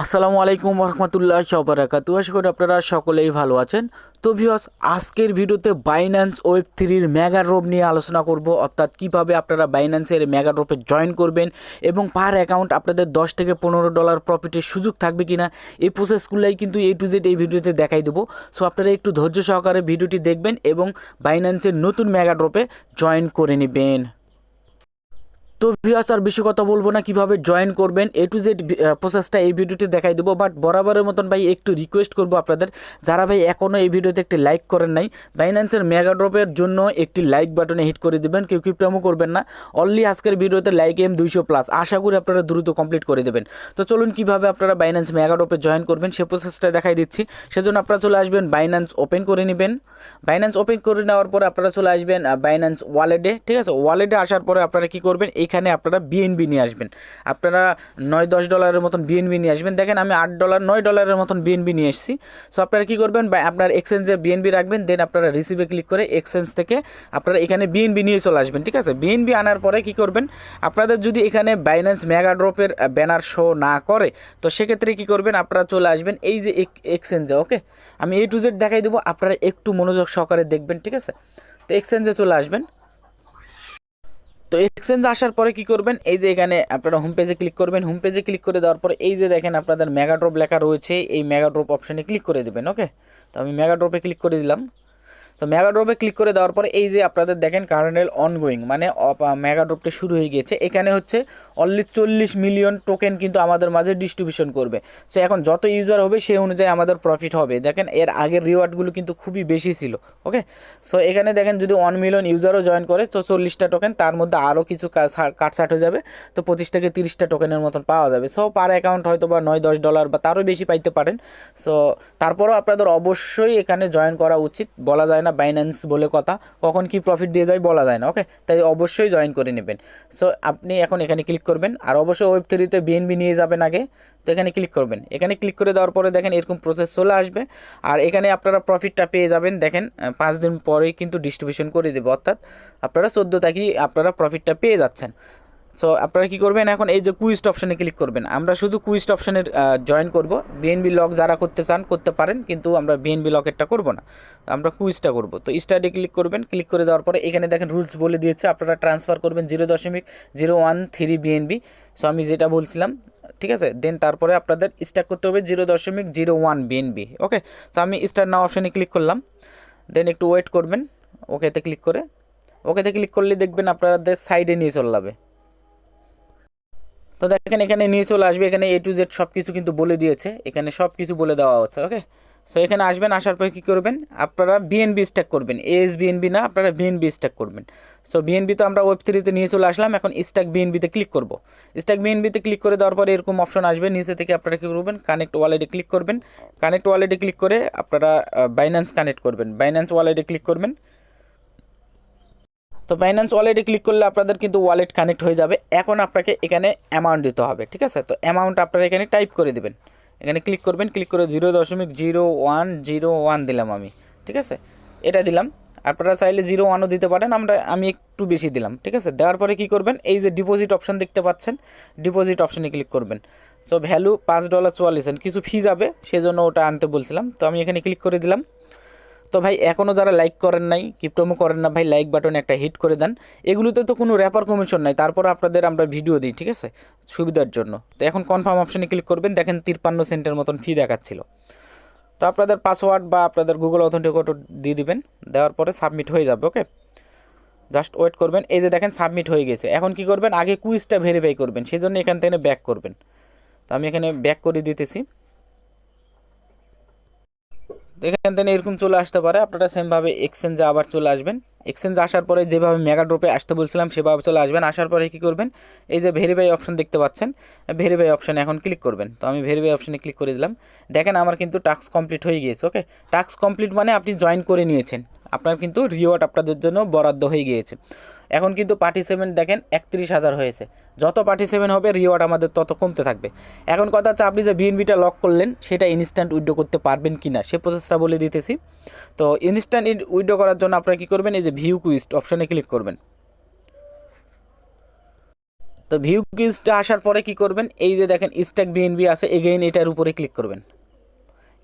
আসসালামু আলাইকুম রহমতুল্লাহ সবরাকাতু আশা করি আপনারা সকলেই ভালো আছেন। তো ভিউয়ার্স আজকের ভিডিওতে বাইন্যান্স ওয়েব থ্রির মেগা ড্রপ নিয়ে আলোচনা করব। অর্থাৎ কীভাবে আপনারা বাইন্যান্সের মেগা ড্রপে জয়েন করবেন এবং পার অ্যাকাউন্ট আপনাদের দশ থেকে পনেরো ডলার প্রফিটের সুযোগ থাকবে কিনা, এই প্রসেসগুলোই কিন্তু এ টু জেড এই ভিডিওতে দেখাই দেবো। সো আপনারা একটু ধৈর্য সহকারে ভিডিওটি দেখবেন এবং বাইন্যান্সের নতুন মেগা জয়েন করে নেবেন। তো ভিউয়ার্স আর বেশি কথা বলব না, কীভাবে জয়েন করবেন এ টু জেড প্রসেসটা এই ভিডিওতে দেখাই দেবো বাট বরাবরের মতন ভাই একটু রিকোয়েস্ট করব আপনাদের। যারা ভাই এখনও এই ভিডিওতে একটি লাইক করেন নাই বাইন্যান্সের মেগা ড্রপের জন্য একটি লাইক বাটনে হিট করে দেবেন, কেউ কিপ্টামও করবেন না। অনলি আজকের ভিডিওতে লাইক এম দুইশো প্লাস আশা করি আপনারা দ্রুত কমপ্লিট করে দেবেন। তো চলুন কীভাবে আপনারা বাইন্যান্স মেগা ড্রপে জয়েন করবেন, সে প্রসেসটা দেখাই দিচ্ছি। সেজন্য আপনারা চলে আসবেন বাইন্যান্স ওপেন করে নেবেন। বাইন্যান্স ওপেন করে নেওয়ার পরে আপনারা চলে আসবেন বাইন্যান্স ওয়ালেটে ঠিক আছে? ওয়ালেটে আসার পরে আপনারা কী করবেন? এইখানে আপনারা বিএনবি নিয়ে আসবেন। আপনারা নয় দশ ডলারের মতন বিএনবি নিয়ে আসবেন। দেখেন আমি আট ডলার নয় ডলারের মতন বিএনবি নিয়ে এসেছি। সো আপনারা কী করবেন? বা আপনার এক্সচেঞ্জে বিএনবি রাখবেন দেন আপনারা রিসিভে ক্লিক করে এক্সচেঞ্জ থেকে আপনারা এখানে বিএনবি নিয়ে চলে আসবেন, ঠিক আছে? বিএনবি আনার পরে কি করবেন? আপনাদের যদি এখানে বাইন্যান্স মেগা ড্রপের ব্যানার শো না করে, তো সেক্ষেত্রে কি করবেন? আপনারা চলে আসবেন এই যে এক্সচেঞ্জে ওকে আমি এই টু জেড দেখাই দেবো, আপনারা একটু মনোযোগ সহকারে দেখবেন, ঠিক আছে? তো এক্সচেঞ্জে চলে আসবেন। তো এক্সচেঞ্জ আসার পরে কি করবেন? এই যে এখানে আপনারা হোম পেজে ক্লিক করবেন। হোম পেজে ক্লিক করে দেওয়ার পরে এই যে দেখেন আপনাদের মেগাড্রপ লেখা রয়েছে, এই মেগাড্রপ অপশানে ক্লিক করে দেবেন ওকে তো আমি মেগাড্রপে ক্লিক করে দিলাম। তো মেগাড্রপে ক্লিক করে দেওয়ার পরে এই যে আপনাদের দেখেন কার্নেল অনগোয়িং মানে মেগাড্রপটা শুরু হয়ে গিয়েছে। এখানে হচ্ছে অনলি চল্লিশ মিলিয়ন টোকেন কিন্তু আমাদের মাঝে ডিস্ট্রিবিউশন করবে। সো এখন যত ইউজার হবে সেই অনুযায়ী আমাদের প্রফিট হবে। দেখেন, এর আগের রিওয়ার্ডগুলো কিন্তু খুবই বেশি ছিল ওকে সো এখানে দেখেন যদি ওয়ান মিলিয়ন ইউজারও জয়েন করে, তো চল্লিশটা টোকেন তার মধ্যে আরও কিছু কাটসাট হয়ে যাবে। তো পঁচিশ থেকে তিরিশটা টোকেনের মতন পাওয়া যাবে। সো পার অ্যাকাউন্ট হয়তো বা নয়, দশ ডলার বা তারও বেশি পাইতে পারেন। সো তারপরেও আপনাদের অবশ্যই এখানে জয়েন করা উচিত। বলা যায় না বাইন্যান্স বলে কথা, কখন কি প্রফিট দিয়ে যায় বলা যায় না ওকে তাই অবশ্যই জয়েন করে নেবেন। সো আপনি এখন এখানে ক্লিক করবেন, আর অবশ্যই ওয়েব থ্রিতে বিএনবি নিয়ে যাবেন আগে। তো এখানে ক্লিক করবেন। এখানে ক্লিক করে দেওয়ার পরে দেখেন এরকম প্রসেস চলে আসবে। আর এখানে আপনারা প্রফিটটা পেয়ে যাবেন, দেখেন পাঁচ দিন পরেই কিন্তু ডিস্ট্রিবিউশন করে দেবে, অর্থাৎ আপনারা চোদ্দ তারিখই আপনারা প্রফিটটা পেয়ে যাচ্ছেন। সো আপনারা কী করবেন? এখন এই যে কুইস্ট অপশানে ক্লিক করবেন। আমরা শুধু কুইস্ট অপশানের জয়েন করব। বিএনবি লক যারা করতে চান, করতে পারেন, কিন্তু আমরা বিএনবি লকেরটা করব না। আমরা কুইজটা করব। তো স্টাডি ক্লিক করবেন। ক্লিক করে দেওয়ার পরে এখানে দেখেন রুলস বলে দিয়েছে। আপনারা ট্রান্সফার করবেন জিরো দশমিক zero one three BNB so আমি যেটা বলছিলাম, ঠিক আছে? দেন তারপরে আপনাদের স্টার্ট করতে হবে জিরো দশমিক জিরো ওয়ান বিএনবি ওকে তো আমি স্টার নাও অপশানে ক্লিক করলাম। দেন একটু ওয়েট করবেন। ওকেতে ক্লিক করে। ওকেতে ক্লিক করলে দেখবেন আপনাদের সাইডে নিয়ে চলে যাবে। তো দেখেন এখানে নিয়ে চলে আসবে, এখানে এ টু জেড সব কিছু কিন্তু বলে দিয়েছে। এখানে সব কিছু বলে দেওয়া হচ্ছে ওকে সো এখানে আসবেন, আসার পর কী করবেন? আপনারা বিএনবি স্ট্যাক করবেন। এএস বিএনবি না, আপনারা বিএনবি স্ট্যাক করবেন। সো বিএনবি তো আমরা ওয়েব থ্রিতে নিয়ে চলে আসলাম, এখন স্ট্যাক বিএনবিতে ক্লিক করব। স্ট্যাক বিএনবিতে ক্লিক করে দেওয়ার পরে এরকম অপশন আসবে, নিচে থেকে আপনারা কী করবেন? কানেক্ট ওয়ালেটে ক্লিক করবেন। কানেক্ট ওয়ালেটে ক্লিক করে আপনারা বাইন্যান্স কানেক্ট করবেন। বাইন্যান্স ওয়ালেটে ক্লিক করবেন। তো বাইন্যান্স ওয়ালেটে ক্লিক করলে আপনাদের কিন্তু ওয়ালেট কানেক্ট হয়ে যাবে। এখন আপনাকে এখানে অ্যামাউন্ট দিতে হবে, ঠিক আছে? তো অ্যামাউন্ট আপনারা এখানে টাইপ করে দেবেন। এখানে ক্লিক করবেন ক্লিক করে জিরো দশমিক জিরো ওয়ান জিরো ওয়ান দিলাম আমি, ঠিক আছে? এটা দিলাম। আপনারা চাইলে জিরো ওয়ানও দিতে পারেন, আমরা, আমি একটু বেশি দিলাম, ঠিক আছে? দেওয়ার পরে কী করবেন? এই যে ডিপোজিট অপশান দেখতে পাচ্ছেন ডিপোজিট অপশানে ক্লিক করবেন। সো ভ্যালু পাঁচ ডলার চুয়াল্লিশ কিছু ফি যাবে, সেজন্য ওটা আনতে বলছিলাম। তো আমি এখানে ক্লিক করে দিলাম। তো ভাই এখনও যারা লাইক করেন নাই কিপ্টোমো করেন না ভাই লাইক বাটনে একটা হিট করে দেন। এগুলোতে তো কোনো র্যাপার কমিশন নাই, তারপর আপনাদের আমরা ভিডিও দিই, ঠিক আছে? সুবিধার জন্য। তো এখন কনফার্ম অপশানে ক্লিক করবেন, দেখেন তিরপান্ন সেন্টের মতন ফি দেখাচ্ছিল। তো আপনাদের পাসওয়ার্ড বা আপনাদের গুগল অথেন্টিকেটর দিয়ে দিবেন, দেওয়ার পরে সাবমিট হয়ে যাবে ওকে জাস্ট ওয়েট করবেন, এই যে দেখেন সাবমিট হয়ে গেছে। এখন কি করবেন? আগে কুইজটা ভেরিফাই করবেন সেই জন্য এখান থেকে ব্যাক করবেন। তো আমি এখানে ব্যাক করে দিতেছি। এখান থেকে এরকম চলে আসতে পারে। আপনারা সেমভাবে এক্সচেঞ্জে আবার চলে আসবেন। এক্সচেঞ্জ আসার পরে যেভাবে মেগা ড্রপে আসতে বলছিলাম, সেভাবে চলে আসবেন। আসার পরে কী করবেন? এই যে ভেরিফাই অপশন দেখতে পাচ্ছেন। ভেরিফাই অপশানে এখন ক্লিক করবেন। তো আমি ভেরিফাই অপশানে ক্লিক করে দিলাম। দেখেন আমার কিন্তু টাস্ক কমপ্লিট হয়ে গিয়েছে ওকে টাস্ক কমপ্লিট মানে আপনি জয়েন করে নিয়েছেন। আপনার কিন্তু রিওয়ার্ড আপনাদের জন্য বরাদ্দ হয়ে গিয়েছে। এখন কিন্তু পার্টিসিপেন্ট দেখেন একত্রিশ হাজার হয়েছে। যত পার্টিসিপেন্ট হবে রিওয়ার্ড আমাদের তত কমতে থাকবে। এখন কথা হচ্ছে আপনি যে বিএনবিটা লক করলেন, সেটা ইনস্ট্যান্ট উইড্রো করতে পারবেন কি না সে প্রসেসটা বলে দিতেছি। তো ইনস্ট্যান্ট উইড্রো করার জন্য আপনারা কী করবেন, এই যে ভিউ কুইস্ট অপশানে ক্লিক করবেন। তো ভিউ কিউজটা আসার পরে কি করবেন, এই যে দেখেন স্ট্যাক বিএনবি আছে এগেইন এটার উপরে ক্লিক করবেন।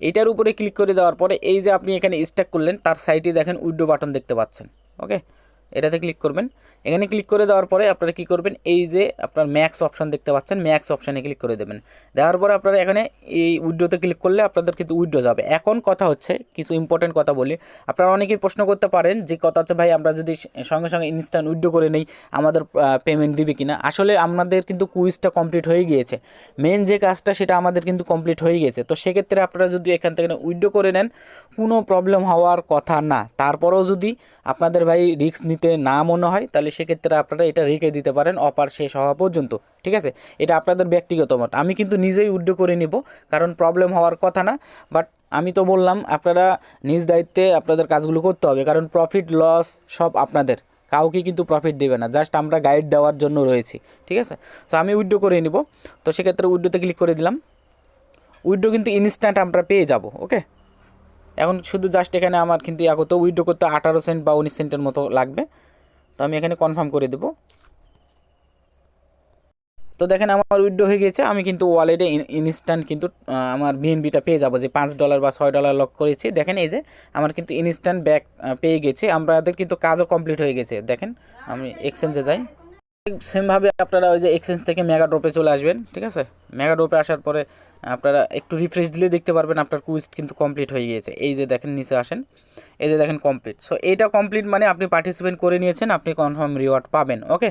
এটার উপরে ক্লিক করে দেওয়ার পরে, এই যে আপনি এখানে স্ট্যাক করলেন, তার সাইটে দেখেন উইডো বাটন দেখতে পাচ্ছেন ওকে এটাতে ক্লিক করবেন। এখানে ক্লিক করে দেওয়ার পরে আপনারা কি করবেন? এই যে আপনার ম্যাক্স অপশান দেখতে পাচ্ছেন ম্যাক্স অপশানে ক্লিক করে দেবেন। দেওয়ার পরে আপনারা এখানে এই উইডোতে ক্লিক করলে আপনাদের কিন্তু উইডো যাবে। এখন কথা হচ্ছে, কিছু ইম্পর্টেন্ট কথা বলি। আপনারা অনেকেই প্রশ্ন করতে পারেন যে, কথা হচ্ছে, ভাই, আমরা যদি সঙ্গে সঙ্গে ইনস্ট্যান্ট উইডো করে নেই, আমাদের পেমেন্ট দিবে কিনা? আসলে আমাদের কিন্তু কুইজটা কমপ্লিট হয়ে গিয়েছে। মেন যে কাজটা, সেটা আমাদের কিন্তু কমপ্লিট হয়ে গেছে তো সেক্ষেত্রে আপনারা যদি এখান থেকে উইডো করে নেন, কোনো প্রবলেম হওয়ার কথা না। তারপরেও যদি আপনাদের ভাই রিস্ক নিতে না মনে হয়, তাহলে সেক্ষেত্রে আপনারা এটা রেখে দিতে পারেন, অপার শেষ হওয়া পর্যন্ত। ঠিক আছে? এটা আপনাদের ব্যক্তিগত মত। আমি কিন্তু নিজেই উইড্রো করে নিব, কারণ প্রবলেম হওয়ার কথা না। বাট আমি তো বললাম, আপনারা নিজ দায়িত্বে আপনাদের কাজগুলো করতে হবে, কারণ প্রফিট লস সব আপনাদের। কাউকে কিন্তু প্রফিট দেবে না জাস্ট আমরা গাইড দেওয়ার জন্য রয়েছি। ঠিক আছে? তো আমি উইড্রো করে নিব। তো সেক্ষেত্রে উইড্রোতে ক্লিক করে দিলাম। উইড্রো কিন্তু ইনস্ট্যান্ট আমরা পেয়ে যাব ওকে এখন শুধু জাস্ট এখানে আমার কিন্তু করতে উইড্রো করতে আঠারো সেন্ট বা উনিশ সেন্টের মতো লাগবে। তো আমি এখানে কনফার্ম করে দেবো। তো দেখেন আমার উইড্রো হয়ে গেছে, আমি কিন্তু ওয়ালেটে ইনস্ট্যান্ট কিন্তু আমার বিএনবিটা পেয়ে যাব, যে পাঁচ ডলার বা ছয় ডলার লক করেছি। দেখেন এই যে, আমার কিন্তু ইনস্ট্যান্ট ব্যাক পেয়ে গেছে। আমাদের কিন্তু কাজও কমপ্লিট হয়ে গেছে। দেখেন, আমি এক্সচেঞ্জে যাই। সেমভাবে আপনারা ওই যে এক্সচেঞ্জ থেকে মেগা ড্রপে চলে আসবেন, ঠিক আছে? মেগা ড্রপে আসার পরে আপনারা একটু রিফ্রেশ দিলে দেখতে পারবেন আপনার কুইজ কিন্তু কমপ্লিট হয়ে গিয়েছে। এই যে দেখেন, নিচে আসেন। এই যে দেখেন কমপ্লিট সো এইটা কমপ্লিট মানে আপনি পার্টিসিপেন্ট করে নিয়েছেন, আপনি কনফার্ম রিওয়ার্ড পাবেন ওকে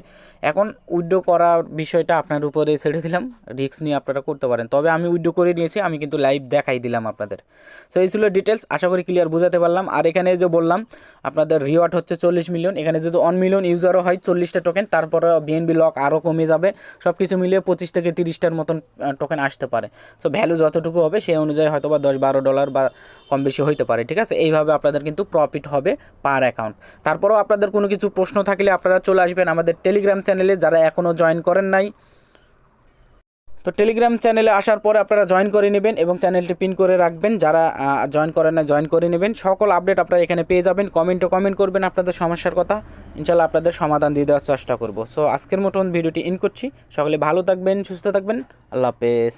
এখন উইড্রো করার বিষয়টা আপনার উপরে ছেড়ে দিলাম। রিস্ক নিয়ে আপনারা করতে পারেন। তবে আমি উইড্রো করে নিয়েছি, আমি কিন্তু লাইভ দেখাই দিলাম আপনাদের। সো এই ছিল ডিটেলস আশা করি ক্লিয়ার বোঝাতে পারলাম। আর এখানে যে বললাম, আপনাদের রিওয়ার্ড হচ্ছে চল্লিশ মিলিয়ন এখানে যদি ওয়ান মিলিয়ন ইউজারও হয়, চল্লিশটা টোকেন তারপরে বিএনবি লক আরও কমে যাবে। সব কিছু মিলিয়ে পঁচিশ থেকে তিরিশটার মতন টোকেন আসতে পারে। সো ভ্যালু যতটুকু হবে, সেই অনুযায়ী হয়তো বা দশ বারো ডলার বা কম বেশি হইতে পারে, ঠিক আছে? এইভাবে আপনাদের কিন্তু প্রফিট হবে পার অ্যাকাউন্ট তারপরেও আপনাদের কোনো কিছু প্রশ্ন থাকলে আপনারা চলে আসবেন আমাদের টেলিগ্রাম চ্যানেলে যারা এখনও জয়েন করেন নাই তো টেলিগ্রাম চ্যানেলে আসার পরে আপনারা জয়েন করে নেবেন এবং চ্যানেলটি পিন করে রাখবেন। যারা জয়েন করেন না জয়েন করে নেবেন। সকল আপডেট আপনারা এখানে পেয়ে যাবেন। কমেন্টও কমেন্ট করবেন আপনাদের সমস্যার কথা। ইনশাল্লাহ আপনাদের সমাধান দিয়ে দেওয়ার চেষ্টা করব। সো আজকের মতন ভিডিওটি ইন করছি। সকলে ভালো থাকবেন, সুস্থ থাকবেন। আল্লাহ হাফেজ।